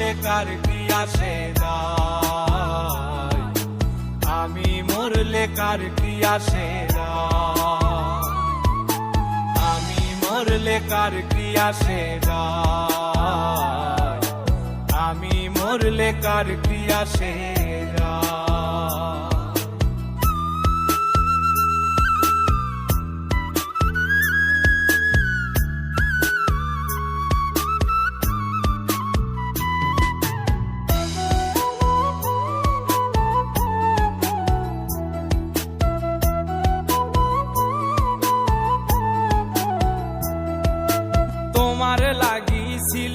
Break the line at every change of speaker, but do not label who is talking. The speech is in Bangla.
মরলে কার কি আসে আমি মরলে কার কি আসে আমি মরলে কার কি আসে আমি মরলে কার কি আসে